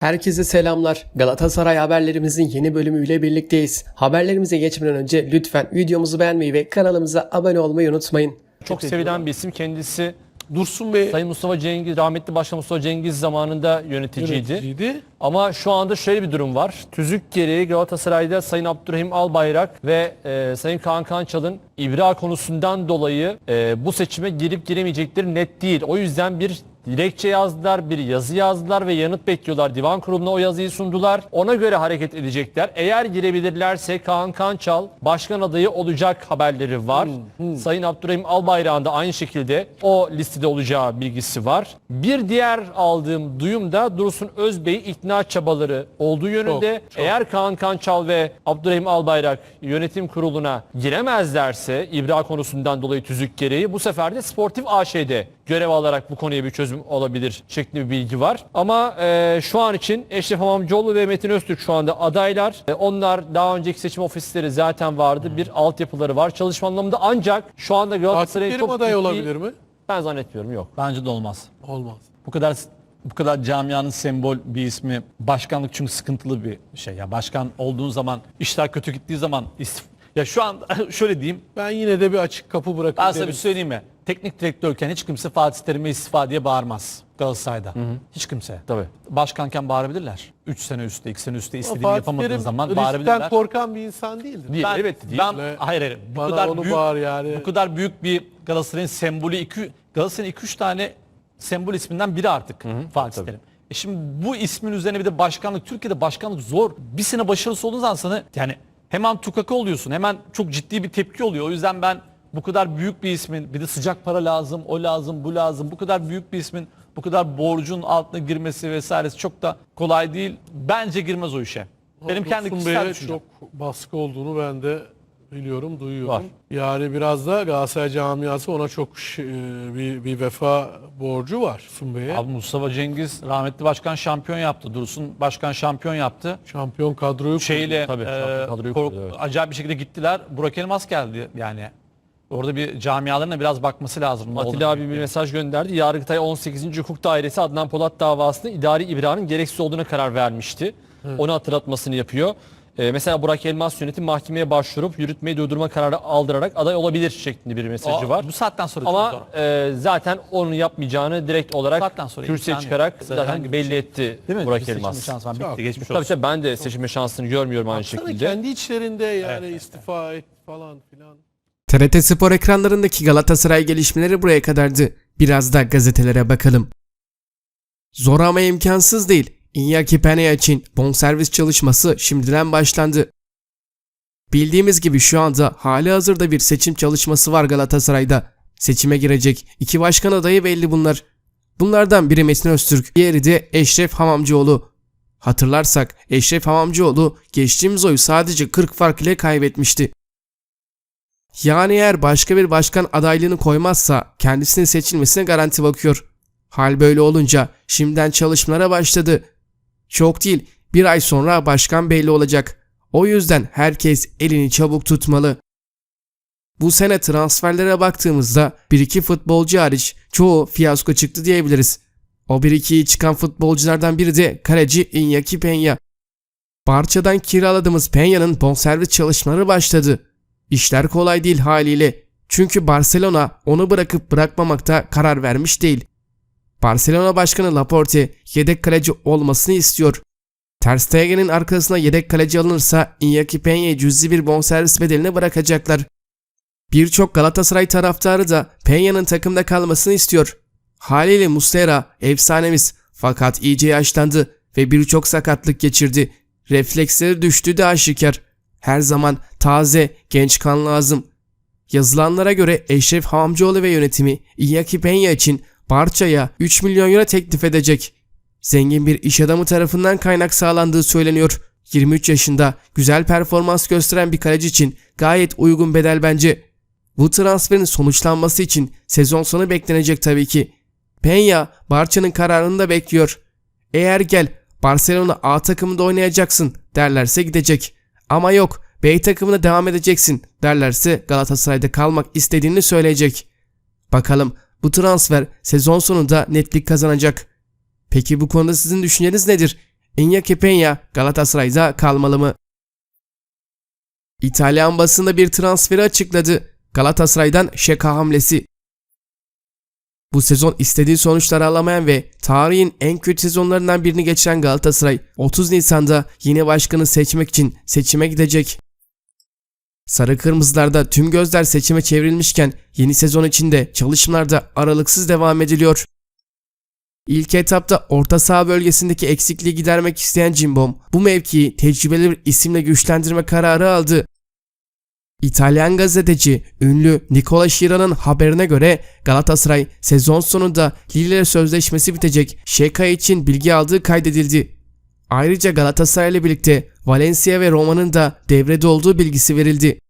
Herkese selamlar. Galatasaray haberlerimizin yeni bölümüyle birlikteyiz. Haberlerimize geçmeden önce lütfen videomuzu beğenmeyi ve kanalımıza abone olmayı unutmayın. Çok sevilen bir isim kendisi. Dursun Bey Sayın Mustafa Cengiz, rahmetli Başkan Mustafa Cengiz zamanında yöneticiydi. yöneticiydi. Ama şu anda şöyle bir durum var. Tüzük gereği Galatasaray'da Sayın Abdurrahim Albayrak ve e, Sayın Kaan Kançal'ın ibra konusundan dolayı e, bu seçime girip giremeyecekleri net değil. O yüzden bir dilekçe yazdılar, bir yazı yazdılar ve yanıt bekliyorlar. Divan kuruluna o yazıyı sundular. Ona göre hareket edecekler. Eğer girebilirlerse Kaan Kançal başkan adayı olacak haberleri var. Sayın Abdurrahim Albayrak'ın da aynı şekilde o listede olacağı bilgisi var. Bir diğer aldığım duyum da Dursun Özbey'i ikna çabaları olduğu yönünde. Çok, çok. Eğer Kaan Kançal ve Abdurrahim Albayrak yönetim kuruluna giremezlerse ibra konusundan dolayı tüzük gereği bu sefer de Sportif AŞ'de görev alarak bu konuya bir çözüm olabilir şeklinde bir bilgi var. Ama e, şu an için Eşref Hamamcıoğlu ve Metin Öztürk şu anda adaylar. E, onlar daha önceki seçim ofisleri zaten vardı. Bir altyapıları var çalışma anlamında ancak şu anda Fatih Galatasaray'ın Terim çok aday ciddi- olabilir mi? Ben zannetmiyorum yok. Bence de olmaz. Olmaz. Bu kadar bu kadar camianın sembol bir ismi başkanlık çünkü sıkıntılı bir şey. Ya başkan olduğun zaman işler kötü gittiği zaman istif- ya şu an şöyle diyeyim. Ben yine de bir açık kapı Ben bırakayım. size bir şey söyleyeyim mi? Teknik direktörken hiç kimse Fatih Terim'e istifa diye bağırmaz Galatasaray'da. Hiç kimse. Tabii. Başkanken bağırabilirler. 3 sene üstte, 2 sene üstte istediğini Fatih yapamadığın Terim zaman riskten bağırabilirler. korkan bir insan değildir. Değil, Ben, evet değil. ben Ve hayır hayır. Bu bana kadar onu büyük bağır yani. bu kadar büyük bir Galatasaray'ın sembolü iki Galatasaray'ın 2 3 tane sembol isminden biri artık Fatih Terim. E şimdi bu ismin üzerine bir de başkanlık Türkiye'de başkanlık zor. Bir sene başarısı olduğun zaman sana yani hemen tukaka oluyorsun. Hemen çok ciddi bir tepki oluyor. O yüzden ben bu kadar büyük bir ismin bir de sıcak para lazım, o lazım, bu lazım. Bu kadar büyük bir ismin bu kadar borcun altına girmesi vesairesi çok da kolay değil. Bence girmez o işe. Benim kendi Dursun kişisel Bey'e düşüncem. çok baskı olduğunu ben de biliyorum, duyuyorum. Var. Yani biraz da Galatasaray camiası ona çok e, bir, bir vefa borcu var Dursun Bey'e. Abi Mustafa Cengiz rahmetli başkan şampiyon yaptı. Dursun başkan şampiyon yaptı. Şampiyon kadroyu kurdu. Şeyle Tabii, e, kadroyu kork- kurdu, evet. acayip bir şekilde gittiler. Burak Elmas geldi yani. Orada bir camialarına biraz bakması lazım. Atilla abi bir mesaj gönderdi. Yargıtay 18. Hukuk Dairesi Adnan Polat davasında idari ibranın gereksiz olduğuna karar vermişti. Onu hatırlatmasını yapıyor. Ee, mesela Burak Elmas yönetim mahkemeye başvurup yürütmeyi durdurma kararı aldırarak aday olabilir şeklinde bir mesajı var. Bu saatten sonra çok Ama zor. e, zaten onu yapmayacağını direkt olarak Saatten sonra kürsüye imkanı çıkarak yok. zaten bir belli şey- etti Değil mi? Burak Bir seçim Elmas. şansı var. Çok. Bitti geçmiş Tabii olsun. tabii ben de seçilme şansını görmüyorum aynı Baksana şekilde. kendi içlerinde yani istifa et falan filan. TRT Spor ekranlarındaki Galatasaray gelişmeleri buraya kadardı. Biraz da gazetelere bakalım. Zor ama imkansız değil. Iñaki Peña için bonservis çalışması şimdiden başlandı. Bildiğimiz gibi şu anda hali hazırda bir seçim çalışması var Galatasaray'da. Seçime girecek iki başkan adayı belli bunlar. Bunlardan biri Metin Öztürk, diğeri de Eşref Hamamcıoğlu. Hatırlarsak Eşref Hamamcıoğlu geçtiğimiz oyu sadece 40 fark ile kaybetmişti. Yani eğer başka bir başkan adaylığını koymazsa kendisinin seçilmesine garanti bakıyor. Hal böyle olunca şimdiden çalışmalara başladı. Çok değil bir ay sonra başkan belli olacak. O yüzden herkes elini çabuk tutmalı. Bu sene transferlere baktığımızda bir iki futbolcu hariç çoğu fiyasko çıktı diyebiliriz. O bir iki iyi çıkan futbolculardan biri de kaleci Iñaki Peña. Barça'dan kiraladığımız Peña'nın bonservis çalışmaları başladı. İşler kolay değil haliyle. Çünkü Barcelona onu bırakıp bırakmamakta karar vermiş değil. Barcelona Başkanı Laporte yedek kaleci olmasını istiyor. Ter Stegen'in arkasına yedek kaleci alınırsa Iñaki Peña'yı cüzi bir bonservis bedeline bırakacaklar. Birçok Galatasaray taraftarı da Peña'nın takımda kalmasını istiyor. Haliyle Muslera efsanemiz fakat iyice yaşlandı ve birçok sakatlık geçirdi. Refleksleri düştü de aşikar. Her zaman taze, genç kan lazım. Yazılanlara göre Eşref Hamcıoğlu ve yönetimi Iñaki Peña için Barça'ya 3 milyon euro teklif edecek. Zengin bir iş adamı tarafından kaynak sağlandığı söyleniyor. 23 yaşında güzel performans gösteren bir kaleci için gayet uygun bedel bence. Bu transferin sonuçlanması için sezon sonu beklenecek tabii ki. Peña Barça'nın kararını da bekliyor. Eğer gel Barcelona A takımında oynayacaksın derlerse gidecek. Ama yok B takımına devam edeceksin derlerse Galatasaray'da kalmak istediğini söyleyecek. Bakalım bu transfer sezon sonunda netlik kazanacak. Peki bu konuda sizin düşünceniz nedir? Iñaki Peña Galatasaray'da kalmalı mı? İtalyan basında bir transferi açıkladı. Galatasaray'dan Şeka hamlesi. Bu sezon istediği sonuçları alamayan ve tarihin en kötü sezonlarından birini geçiren Galatasaray 30 Nisan'da yeni başkanı seçmek için seçime gidecek. Sarı Kırmızılarda tüm gözler seçime çevrilmişken yeni sezon içinde çalışmalarda aralıksız devam ediliyor. İlk etapta orta saha bölgesindeki eksikliği gidermek isteyen Cimbom bu mevkiyi tecrübeli bir isimle güçlendirme kararı aldı. İtalyan gazeteci ünlü Nicola Şiran'ın haberine göre Galatasaray sezon sonunda Lille sözleşmesi bitecek Şeka için bilgi aldığı kaydedildi. Ayrıca Galatasaray ile birlikte Valencia ve Roma'nın da devrede olduğu bilgisi verildi.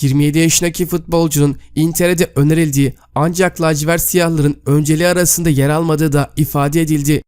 27 yaşındaki futbolcunun Inter'e de önerildiği ancak lacivert siyahların önceliği arasında yer almadığı da ifade edildi.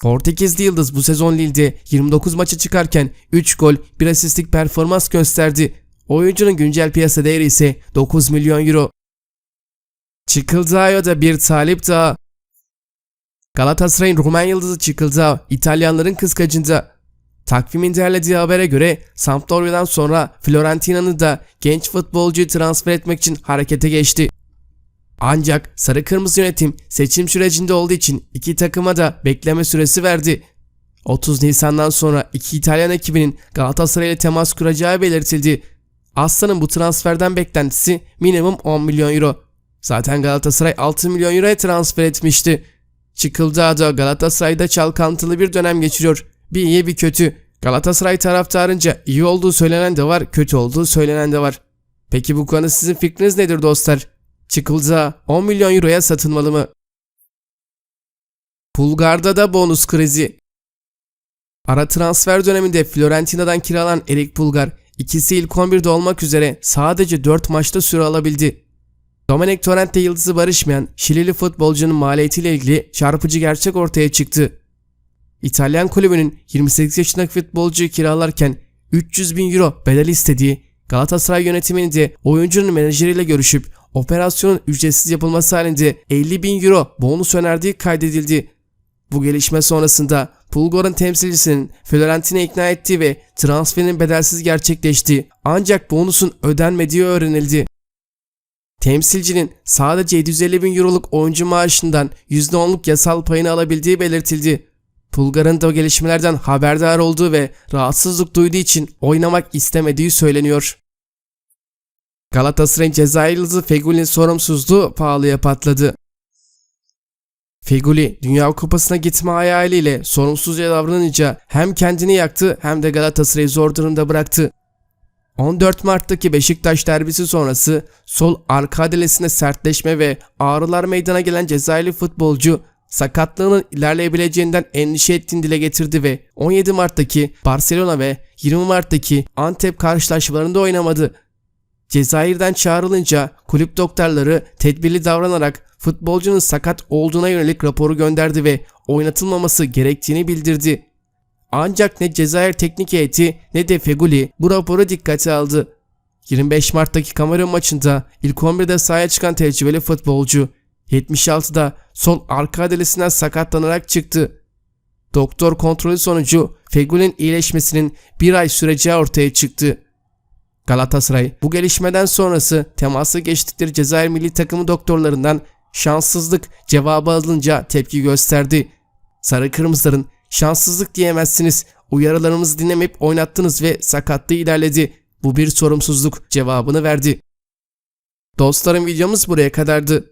Portekizli Yıldız bu sezon Lille'de 29 maça çıkarken 3 gol 1 asistlik performans gösterdi. Oyuncunun güncel piyasa değeri ise 9 milyon euro. Çıkıldağ'a da bir talip daha. Galatasaray'ın Rumen yıldızı Çıkıldağ İtalyanların kıskacında. Takvimin derlediği habere göre Sampdoria'dan sonra Fiorentina'nın da genç futbolcuyu transfer etmek için harekete geçti. Ancak sarı kırmızı yönetim seçim sürecinde olduğu için iki takıma da bekleme süresi verdi. 30 Nisan'dan sonra iki İtalyan ekibinin Galatasaray ile temas kuracağı belirtildi. Aslan'ın bu transferden beklentisi minimum 10 milyon euro. Zaten Galatasaray 6 milyon euroya transfer etmişti. Çıkıldığı da Galatasaray'da çalkantılı bir dönem geçiriyor. Bir iyi bir kötü. Galatasaray taraftarınca iyi olduğu söylenen de var, kötü olduğu söylenen de var. Peki bu konu sizin fikriniz nedir dostlar? Çıkıldığı 10 milyon euroya satılmalı mı? Pulgar'da da bonus krizi. Ara transfer döneminde Fiorentina'dan kiralanan Erik Pulgar ikisi ilk 11'de olmak üzere sadece 4 maçta süre alabildi. Dominic Torrent'le yıldızı barışmayan Şilili futbolcunun maliyetiyle ilgili çarpıcı gerçek ortaya çıktı. İtalyan kulübünün 28 yaşındaki futbolcuyu kiralarken 300 bin euro bedel istediği Galatasaray yönetiminin de oyuncunun menajeriyle görüşüp operasyonun ücretsiz yapılması halinde 50 bin euro bonus önerdiği kaydedildi. Bu gelişme sonrasında Pulgar'ın temsilcisinin Fiorentina ikna ettiği ve transferin bedelsiz gerçekleştiği ancak bonusun ödenmediği öğrenildi. Temsilcinin sadece 750 bin euroluk oyuncu maaşından %10'luk yasal payını alabildiği belirtildi. Pulgar'ın da o gelişmelerden haberdar olduğu ve rahatsızlık duyduğu için oynamak istemediği söyleniyor. Galatasaray'ın Cezayir yıldızı Fegüli'nin sorumsuzluğu pahalıya patladı. Feguli Dünya Kupası'na gitme hayaliyle sorumsuzca davranınca hem kendini yaktı hem de Galatasaray'ı zor durumda bıraktı. 14 Mart'taki Beşiktaş derbisi sonrası sol arka adalesine sertleşme ve ağrılar meydana gelen Cezayirli futbolcu sakatlığının ilerleyebileceğinden endişe ettiğini dile getirdi ve 17 Mart'taki Barcelona ve 20 Mart'taki Antep karşılaşmalarında oynamadı. Cezayir'den çağrılınca kulüp doktorları tedbirli davranarak futbolcunun sakat olduğuna yönelik raporu gönderdi ve oynatılmaması gerektiğini bildirdi. Ancak ne Cezayir teknik heyeti ne de Feguli bu raporu dikkate aldı. 25 Mart'taki Kamerun maçında ilk 11'de sahaya çıkan tecrübeli futbolcu 76'da sol arka adalesinden sakatlanarak çıktı. Doktor kontrolü sonucu Feguli'nin iyileşmesinin bir ay süreceği ortaya çıktı. Galatasaray bu gelişmeden sonrası teması geçtikleri Cezayir milli takımı doktorlarından şanssızlık cevabı alınca tepki gösterdi. Sarı kırmızıların şanssızlık diyemezsiniz. Uyarılarımızı dinlemeyip oynattınız ve sakatlığı ilerledi. Bu bir sorumsuzluk cevabını verdi. Dostlarım videomuz buraya kadardı.